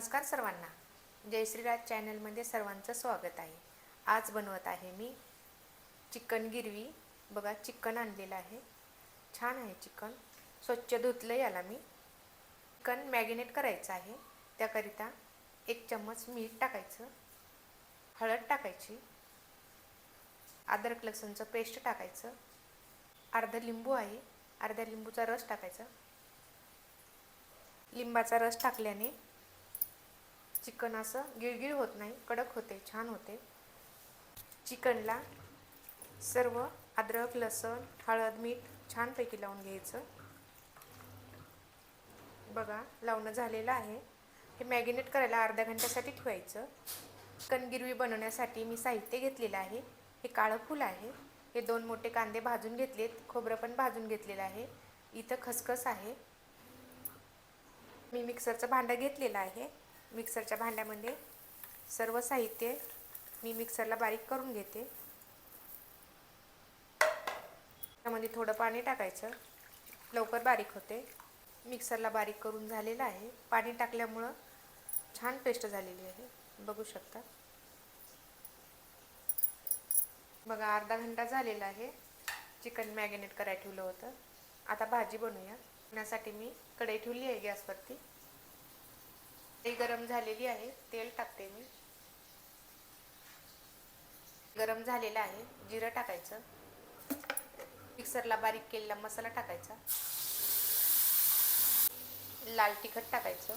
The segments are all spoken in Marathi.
नमस्कार सर्वांना. जय श्रीराज चॅनलमध्ये सर्वांचं स्वागत आहे. आज बनवत आहे मी चिकन गिरवी. बघा चिकन आणलेलं आहे. छान आहे चिकन. स्वच्छ धुतलं याला मी. चिकन मॅगिनेट करायचं आहे. त्याकरिता एक चम्मच मीठ टाकायचं. हळद टाकायची. अद्रक लसूणचं पेस्ट टाकायचं. अर्धा लिंबू आहे. अर्ध्या लिंबूचा रस टाकायचा. लिंबाचा रस टाकल्याने चिकन असं गिळगिळ होत नाही कडक होते छान होते. चिकनला सर्व अद्रक लसण हळद मीठ छानपैकी लावून घ्यायचं. बघा लावणं झालेलं आहे. हे मॅगिनेट करायला अर्ध्या घंट्यासाठी ठेवायचं. चिकन गिरवी बनवण्यासाठी मी साहित्य घेतलेलं आहे. हे काळं फूल आहे. हे दोन मोठे कांदे भाजून घेतलेत. खोबरं पण भाजून घेतलेलं आहे. इथं खसखस आहे. मी मिक्सरचं भांडं घेतलेलं आहे. मिक्सरच्या भांड्यामध्ये सर्व साहित्य मी मिक्सरला बारीक करून घेते. त्यामध्ये थोडं पाणी टाकायचं. लवकर बारीक होते. मिक्सरला बारीक करून झालेलं आहे. पाणी टाकल्यामुळं छान पेस्ट झालेली आहे. बघू शकता. बघा अर्धा घंटा झालेला आहे. चिकन मॅगिनेट करायला ठेवलं होतं. आता भाजी बनवूया. त्यासाठी मी कढई ठेवली आहे गॅसवरती. ते गरम झालेली आहे तेल टाकते मी. गरम झालेलं आहे जिरं टाकायचं. मिक्सरला बारीक केलेला मसाला टाकायचा. लाल तिखट टाकायचं.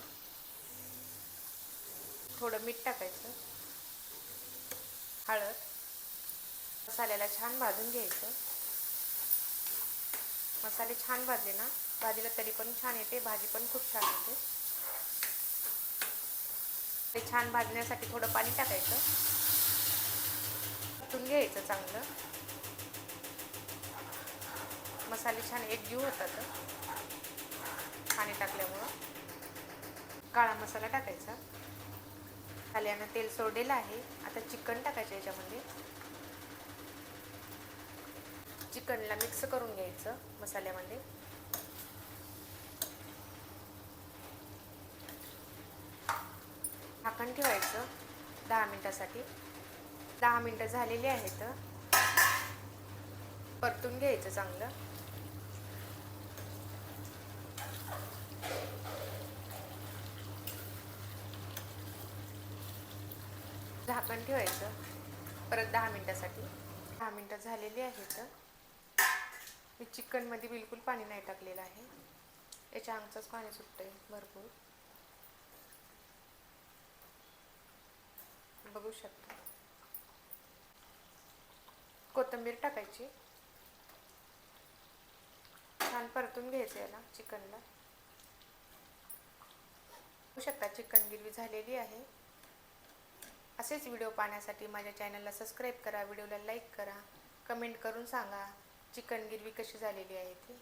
थोडं मीठ टाकायचं. हळद. मसाल्याला छान भाजून घ्यायचं. मसाले छान भाजले ना भाजीला तरी पण छान येते भाजी पण खूप छान येते ते छान भाजण्यासाठी थोडं पाणी टाकायचं. परतून घ्यायचं चांगलं. मसाले छान एकजीव होतात. पाणी टाकल्यामुळं. काळा मसाला टाकायचा. आल्यानं तेल सोडलेलं आहे. आता चिकन टाकायचं याच्यामध्ये. चिकनला मिक्स करून घ्यायचं मसाल्यामध्ये. झाकण ठेवायचं दहा मिनटासाठी. दहा मिनटं झालेली आहेत. परतून घ्यायचं चांगलं. झाकण ठेवायचं. परत दहा मिनटासाठी. दहा मिनटं झालेली आहेत. मी चिकनमध्ये बिलकुल पाणी नाही टाकलेलं आहे. याच्या अंगचंच पाणी सुटतंय भरपूर बघू शकतो. कोथिंबीर टाकायची. छान परतून घ्यायचं याला चिकनला. बघू शकता चिकन गिरवी झालेली आहे. असेच व्हिडिओ पाहण्यासाठी माझ्या चॅनलला सबस्क्राईब करा व्हिडिओला लाईक करा कमेंट करून सांगा चिकन गिरवी कशी झालेली आहे ती.